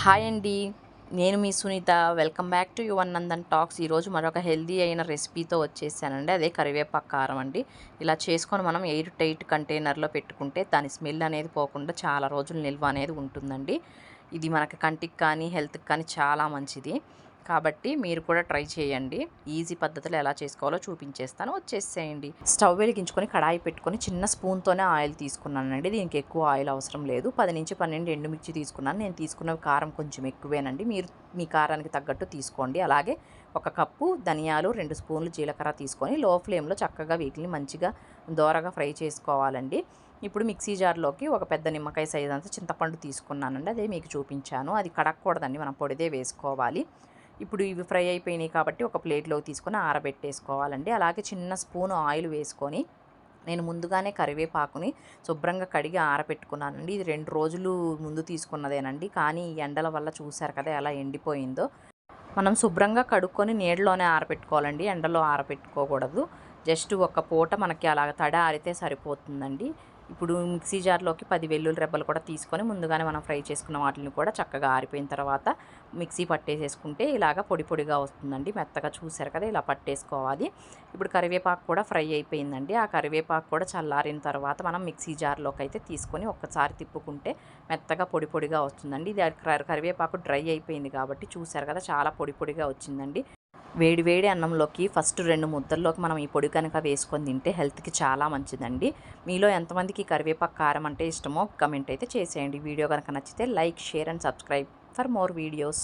Hi అండి. నేను మీ Sunitha. Welcome back to Yuvan Nandan talks. ఈరోజు మరొక హెల్దీ అయిన రెసిపీతో వచ్చేసానండి. అదే కరివేపాకు కారం అండి. ఇలా చేసుకొని మనం ఎయిర్ టైట్ కంటైనర్లో పెట్టుకుంటే దాని స్మెల్ అనేది పోకుండా చాలా రోజులు నిల్వ అనేది ఉంటుందండి. ఇది మనకి కంటికి కానీ హెల్త్కి కానీ చాలా మంచిది. కాబట్టి మీరు కూడా ట్రై చేయండి. ఈజీ పద్ధతిలో ఎలా చేసుకోవాలో చూపించేస్తాను. వచ్చేసేయండి. స్టవ్ వెలిగించుకొని కడాయి పెట్టుకొని చిన్న స్పూన్తోనే ఆయిల్ తీసుకున్నానండి. దీనికి ఎక్కువ ఆయిల్ అవసరం లేదు. పది నుంచి పన్నెండు ఎండుమిర్చి తీసుకున్నాను. నేను తీసుకున్న కారం కొంచెం ఎక్కువేనండి. మీరు మీ కారానికి తగ్గట్టు తీసుకోండి. అలాగే ఒక కప్పు ధనియాలు రెండు స్పూన్లు జీలకర్ర తీసుకొని లో ఫ్లేమ్లో చక్కగా వీటిని మంచిగా దోరగా ఫ్రై చేసుకోవాలండి. ఇప్పుడు మిక్సీ జార్లోకి ఒక పెద్ద నిమ్మకాయ సైజ్ అంతా చింతపండు తీసుకున్నానండి. అదే మీకు చూపించాను. అది కడక్కూడదండి మనం పొడిదే వేసుకోవాలి. ఇప్పుడు ఇవి ఫ్రై అయిపోయినాయి కాబట్టి ఒక ప్లేట్లోకి తీసుకొని ఆరబెట్టేసుకోవాలండి. అలాగే చిన్న స్పూన్ ఆయిల్ వేసుకొని నేను ముందుగానే కరివేపాకుని శుభ్రంగా కడిగి ఆరబెట్టుకున్నానండి. ఇది రెండు రోజులు ముందు తీసుకున్నదేనండి. కానీ ఈ ఎండల వల్ల చూశారు కదా ఎలా ఎండిపోయిందో. మనం శుభ్రంగా కడుక్కొని నీడలోనే ఆరబెట్టుకోవాలండి. ఎండలో ఆరబెట్టుకోకూడదు. జస్ట్ ఒక పూట మనకి అలా తడ ఆరితే సరిపోతుందండి. ఇప్పుడు మిక్సీ జార్లోకి పది వెల్లుల్లి రెబ్బలు కూడా తీసుకొని ముందుగానే మనం ఫ్రై చేసుకున్న వాటిని కూడా చక్కగా ఆరిపోయిన తర్వాత మిక్సీ పట్టేసేసుకుంటే ఇలాగ పొడి పొడిగా వస్తుందండి. మెత్తగా చూసారు కదా ఇలా పట్టేసుకోవాలి. ఇప్పుడు కరివేపాకు కూడా ఫ్రై అయిపోయిందండి. ఆ కరివేపాకు కూడా చల్లారిన తర్వాత మనం మిక్సీ జార్లోకి అయితే తీసుకొని ఒక్కసారి తిప్పుకుంటే మెత్తగా పొడి పొడిగా వస్తుందండి. ఇది కరివేపాకు డ్రై అయిపోయింది కాబట్టి చూసారు కదా చాలా పొడి పొడిగా వచ్చిందండి. వేడి వేడి అన్నంలోకి ఫస్ట్ రెండు ముద్దల్లోకి మనం ఈ పొడి కనుక వేసుకొని తింటే హెల్త్కి చాలా మంచిదండి. మీలో ఎంతమందికి కరివేపాకు కారం అంటే ఇష్టమో కమెంట్ అయితే చేసేయండి. వీడియో కనుక నచ్చితే like share and subscribe. For more videos